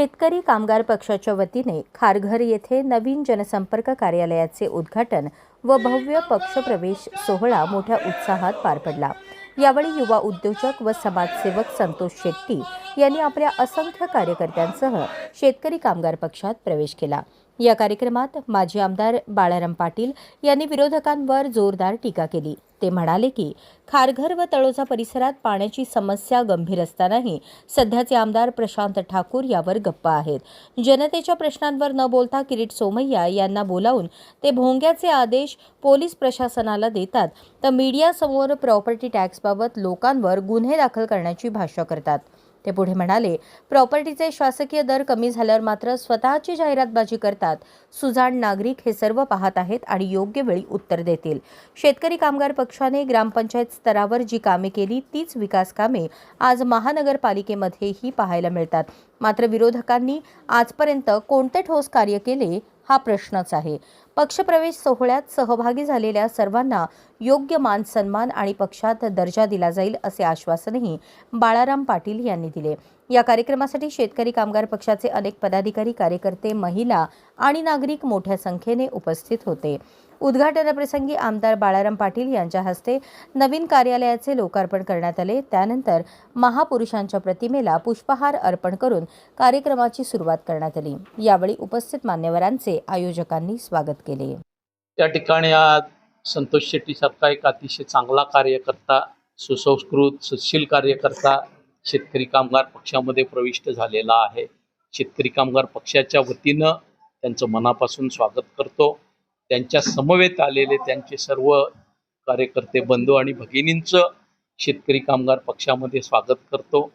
शेतकरी कामगार पक्षाच्या वतीने खारघर येथे नवीन जनसंपर्क कार्यालयाचे उद्घाटन व भव्य पक्षप्रवेश सोहळा मोठ्या उत्साहात पार पडला. यावेळी युवा उद्योजक व समाजसेवक संतोष शेट्टी यांनी आपल्या असंख्य कार्यकर्त्यांसह शेतकरी कामगार पक्षात प्रवेश केला. या कार्यक्रमात माजी आमदार बाळाराम पाटील यांनी विरोधकांवर जोरदार टीका केली. ते म्हणाले की खारघर व तळोजा परिसरात पाण्याची समस्या गंभीर असतानाही सध्याचे आमदार प्रशांत ठाकूर यावर गप्प आहेत. जनतेच्या प्रश्नांवर न बोलता किरीट सोमय्या यांना बोलावून ते भोंग्याचे आदेश पोलीस प्रशासनाला देतात तर मीडियासमोर प्रॉपर्टी टॅक्सबाबत लोकांवर गुन्हे दाखल करण्याची भाषा करतात. ते पुढे म्हणाले प्रॉपर्टीचे शासकीय दर कमी झाल्यावर मात्र स्वतःची जाहिरातबाजी करतात. सुजाण नागरिक हे सर्व पाहत आहेत आणि योग्य वेळी उत्तर देतील. शेतकरी कामगार पक्षाने ग्रामपंचायत स्तरावर जी कामे केली तीच विकास कामे आज महानगरपालिकेमध्येही पाहायला मिळतात. मात्र विरोधकांनी आजपर्यंत कोणते ठोस कार्य केले हा प्रश्नच आहे. पक्षप्रवेश सोहळ्यात सहभागी झालेल्या सर्वांना योग्य मान सन्मान आणि पक्षात दर्जा दिला जाईल असे आश्वासनही बाळाराम पाटील यांनी दिले. या कार्यक्रमासाठी शेतकरी कामगार पक्षाचे अनेक पदाधिकारी कार्यकर्ते महिला आणि नागरिक मोठ्या संख्येने उपस्थित होते. उद्घाटनाप्रसंगी आमदार बाळाराम पाटील यांच्या हस्ते नवीन कार्यालयाचे लोकार्पण करण्यात आले. त्यानंतर महापुरुषांच्या प्रतिमेला पुष्पहार अर्पण करून कार्यक्रमाची सुरुवात करण्यात आली. यावेळी उपस्थित मान्यवरांचे आयोजकांनी स्वागत केले. त्या ठिकाणी आज संतोष शेट्टी सारखा एक अतिशय चांगला कार्यकर्ता सुसंस्कृत सुशील कार्यकर्ता शेतकरी कामगार पक्षामध्ये प्रविष्ट झालेला आहे. शेतकरी कामगार पक्षाच्या वतीनं त्यांचं मनापासून स्वागत करतो. त्यांच्या समवेत आलेले त्यांचे सर्व कार्यकर्ते बंधू आणि भगिनींचं शेतकरी कामगार पक्षामध्ये स्वागत करतो.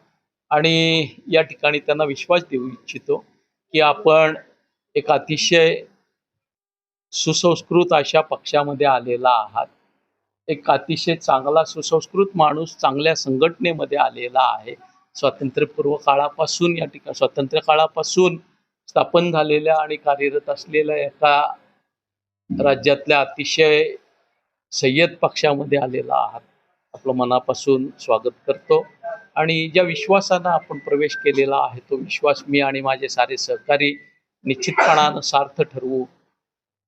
आणि या ठिकाणी त्यांना विश्वास देऊ इच्छितो की आपण एक अतिशय सुसंस्कृत अशा पक्षामध्ये आलेला आहात. एक अतिशय चांगला सुसंस्कृत माणूस चांगल्या संघटनेमध्ये आलेला आहे. स्वातंत्र्यपूर्व काळापासून या ठिकाणी स्वातंत्र्य काळापासून स्थापन झालेल्या आणि कार्यरत असलेल्या एका राज्यातल्या अतिशय सय्यद पक्षामध्ये आलेला आहात. आपलं मनापासून स्वागत करतो. आणि ज्या विश्वासानं आपण प्रवेश केलेला आहे तो विश्वास मी आणि माझे सारे सहकारी निश्चितपणानं सार्थ ठरवू.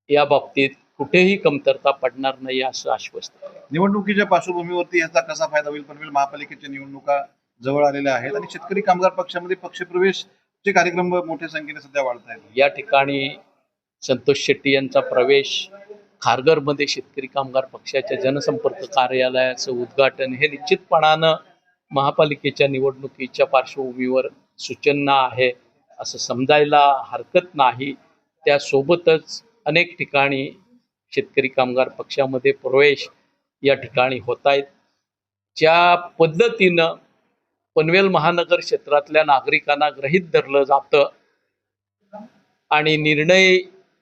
या बाबतीत कुठेही कमतरता पडणार नाही असं आश्वस्त. निवडणुकीच्या पार्श्वभूमीवरती याचा कसा फायदा होईल पनवेल महापालिकेच्या निवडणुका जवळ आलेल्या आहेत आणि शेतकरी कामगार पक्षामध्ये पक्षप्रवेशचे कार्यक्रम मोठ्या संख्येने सध्या वाढत आहेत या ठिकाणी संतोष शेट्टी यांचा प्रवेश खारघरमध्ये शेतकरी कामगार पक्षाच्या जनसंपर्क कार्यालयाचं उद्घाटन हे निश्चितपणानं महापालिकेच्या निवडणुकीच्या पार्श्वभूमीवर सूचना आहे असं समजायला हरकत नाही. त्यासोबतच अनेक ठिकाणी शेतकरी कामगार पक्षामध्ये प्रवेश या ठिकाणी होत आहेत ज्या पद्धतीनं पनवेल महानगर क्षेत्रातल्या नागरिकांना ग्रहित धरलं जातं आणि निर्णय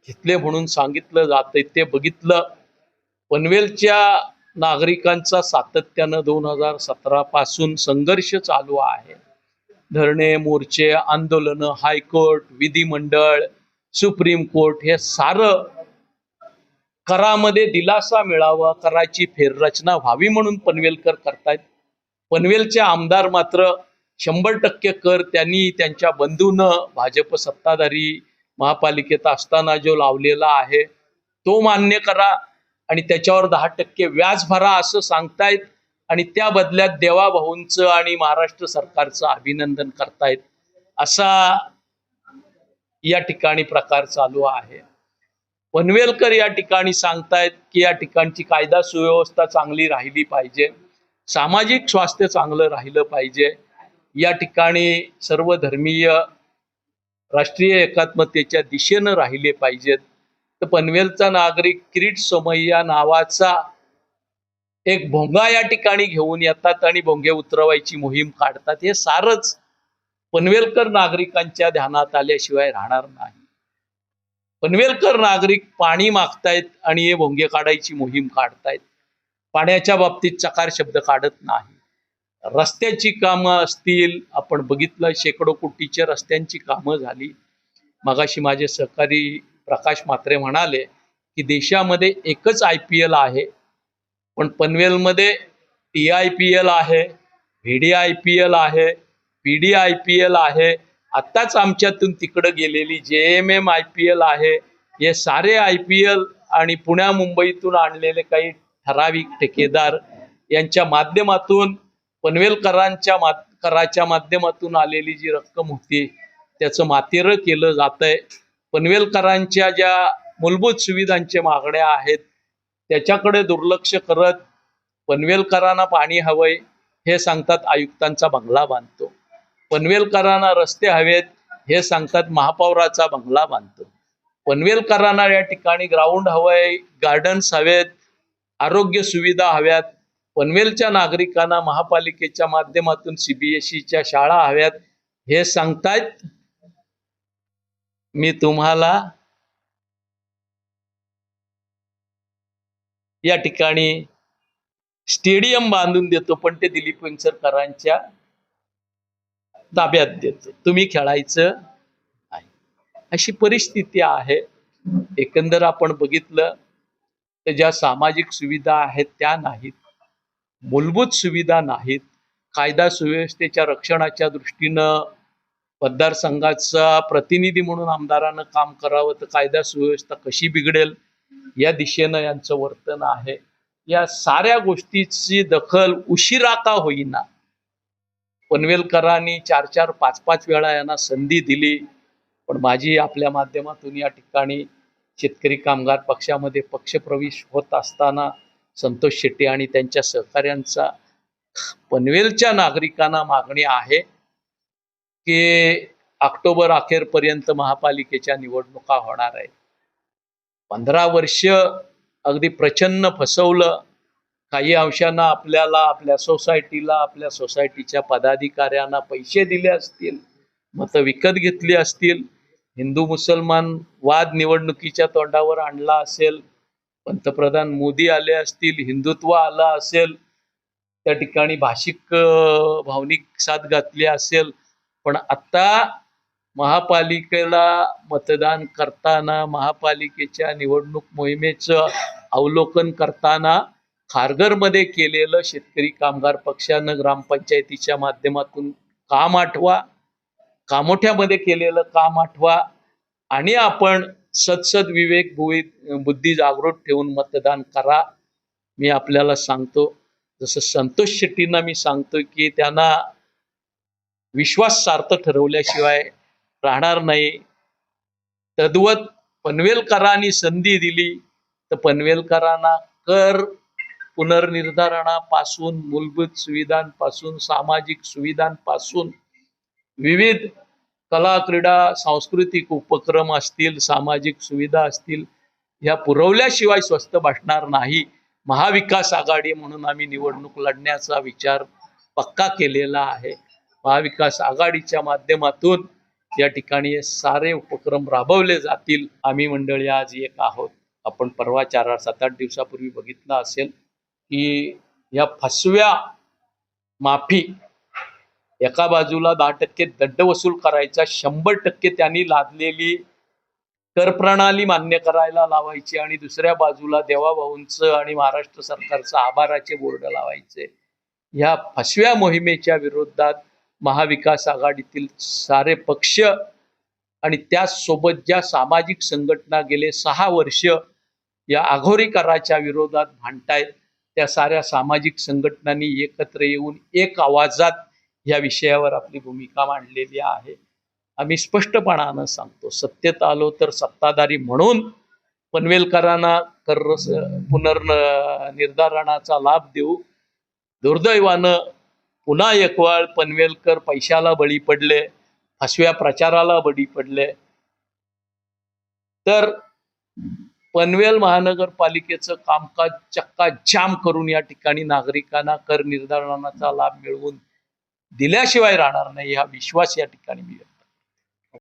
घेतले म्हणून सांगितलं जात ते बघितलं. पनवेलच्या नागरिकांचा सातत्यानं दोन हजार सतरा पासून संघर्ष चालू आहे. धरणे मोर्चे आंदोलनं हायकोर्ट विधिमंडळ सुप्रीम कोर्ट हे सारं करामध्ये दिलासा मिळावा कराची फेररचना व्हावी म्हणून पनवेलकर करतायत. पनवेलचे आमदार मात्र शंभर टक्के कर त्यांनी त्यांच्या बंधूनं भाजप सत्ताधारी महापालिकेत असताना जो लावलेला आहे तो मान्य करा आणि त्याच्यावर दहा टक्के व्याज भरा असं सांगतायत आणि त्या बदल्यात देवाभाऊंचं आणि महाराष्ट्र सरकारचं अभिनंदन करतायत. असा या ठिकाणी प्रकार चालू आहे. पनवेलकर या ठिकाणी सांगतायत की या ठिकाणची कायदा सुव्यवस्था चांगली राहिली पाहिजे. सामाजिक स्वास्थ्य चांगलं राहिलं पाहिजे. या ठिकाणी सर्व धर्मीय राष्ट्रीय एकात्मतेच्या दिशेनं राहिले पाहिजेत. तर पनवेलचा नागरिक किरीट सोमय्या नावाचा एक भोंगा या ठिकाणी घेऊन येतात आणि भोंगे उतरवायची मोहीम काढतात. हे सारच पनवेलकर नागरिकांच्या ध्यानात आल्याशिवाय राहणार नाही. पनवेलकर नागरिक पाणी मागतायत आणि हे भोंगे काढायची मोहीम काढतायत. पाण्याच्या बाबतीत चकार शब्द काढत नाही रस्त्याची कामं असतील आपण बघितलं शेकडो कोटीच्या रस्त्यांची कामं झाली. मगाशी माझे सहकारी प्रकाश म्हात्रे म्हणाले की देशामध्ये एकच आय पी एल आहे पण पनवेलमध्ये टी आय पी एल आहे V D I P L आहे P D I P L आहे. आत्ताच आमच्यातून तिकडं गेलेली J M M I P L आहे हे सारे आय पी एल आणि पुण्या मुंबईतून आणलेले काही ठराविक ठेकेदार यांच्या माध्यमातून पनवेलकरांच्या मा कराच्या माध्यमातून आलेली जी रक्कम होती त्याचं मातेरं केलं जात आहे पनवेलकरांच्या ज्या मूलभूत सुविधांच्या मागण्या आहेत त्याच्याकडे दुर्लक्ष करत पनवेलकरांना पाणी हवंय हे सांगतात आयुक्तांचा बंगला बांधतो. पनवेलकरांना रस्ते हवेत हे सांगतात महापौराचा बंगला बांधतो. पनवेलकरांना या ठिकाणी ग्राउंड हवंय गार्डन्स हवेत आरोग्य सुविधा हव्यात पनवेलच्या नागरिकांना महापालिकेच्या माध्यमातून सीबीएसईच्या शाळा हव्यात हे सांगतायत. मी तुम्हाला या ठिकाणी स्टेडियम बांधून देतो पण ते दिलीप वेंगसरकरांच्या ताब्यात देतो. तुम्ही खेळायचं आहे. अशी परिस्थिती आहे. एकंदर आपण बघितलं तर ज्या सामाजिक सुविधा आहेत त्या नाहीत. मूलभूत सुविधा नाहीत. कायदा सुव्यवस्थेच्या रक्षणाच्या दृष्टीनं मतदारसंघाचा प्रतिनिधी म्हणून आमदारानं काम करावं तर कायदा सुव्यवस्था कशी बिघडेल? या दिशेनं यांचं वर्तन आहे. या साऱ्या गोष्टीची दखल उशिरा का होईना? पनवेलकरांनी चार चार पाच पाच वेळा यांना संधी दिली. पण माझी आपल्या माध्यमातून या ठिकाणी शेतकरी कामगार पक्षामध्ये पक्षप्रवेश होत असताना संतोष शेट्टी आणि त्यांच्या सहकाऱ्यांचा पनवेलच्या नागरिकांना मागणी आहे की ऑक्टोबर अखेरपर्यंत महापालिकेच्या निवडणुका होणार आहे पंधरा वर्ष अगदी प्रचंड फसवलं. काही अंशांना आपल्याला आपल्या सोसायटीला आपल्या सोसायटीच्या पदाधिकाऱ्यांना पैसे दिले असतील मतं विकत घेतली असतील. हिंदू मुसलमान वाद निवडणुकीच्या तोंडावर आणला असेल. पंतप्रधान मोदी आले असतील हिंदुत्व आलं असेल त्या ठिकाणी भाषिक भावनिक साथ घातली असेल पण आता महापालिकेला मतदान करताना महापालिकेच्या निवडणूक मोहिमेचं अवलोकन करताना खारघरमध्ये केलेलं शेतकरी कामगार पक्षानं ग्रामपंचायतीच्या माध्यमातून काम आठवा कामोठ्यामध्ये केलेलं काम आठवा आणि आपण सदसद विवेक बुवी- बुद्धी जागृत ठेवून मतदान करा. मी आपल्याला सांगतो जसं संतोष शेट्टींना मी सांगतो की त्यांना विश्वास सार्थ ठरवल्याशिवाय राहणार नाही. तद्वत पनवेलकरांनी संधी दिली तर पनवेलकरांना कर पुनर्निर्धारणापासून मूलभूत सुविधांपासून सामाजिक सुविधांपासून विविध कला क्रीडा सांस्कृतिक उपक्रम असतील सामाजिक सुविधा असतील ह्या पुरवल्याशिवाय स्वस्त बसणार नाही. महाविकास आघाडी म्हणून आम्ही निवडणूक लढण्याचा विचार पक्का केलेला आहे. महाविकास आघाडीच्या माध्यमातून या ठिकाणी हे सारे उपक्रम राबवले जातील. आम्ही मंडळी आज एक आहोत. आपण परवा चार सात आठ दिवसापूर्वी बघितलं असेल की या फसव्या माफी एका बाजूला दहा टक्के दंड वसूल करायचा शंभर टक्के त्यांनी लादलेली कर प्रणाली मान्य करायला लावायची आणि दुसऱ्या बाजूला देवाभाऊंचं आणि महाराष्ट्र सरकारचं आभाराचे बोर्ड लावायचे. ह्या फसव्या मोहिमेच्या विरोधात महाविकास आघाडीतील सारे पक्ष आणि त्याचसोबत ज्या सामाजिक संघटना गेले सहा वर्ष या आघोरी कराच्या विरोधात भांडतायत त्या साऱ्या सामाजिक संघटनांनी एकत्र येऊन एक आवाजात या विषयावर आपली भूमिका मांडलेली आहे. आम्ही स्पष्टपणानं सांगतो सत्तेत आलो तर सत्ताधारी म्हणून पनवेलकरांना कर पुनर्निर्धारणाचा लाभ देऊ. दुर्दैवानं पुन्हा एकवाळ पनवेलकर पैशाला बळी पडले फसव्या प्रचाराला बळी पडले. तर पनवेल महानगरपालिकेचं कामकाज चक्का जाम करून या ठिकाणी नागरिकांना कर निर्धारणाचा लाभ मिळवून दिल्याशिवाय राहणार नाही हा विश्वास या ठिकाणी मी व्यक्त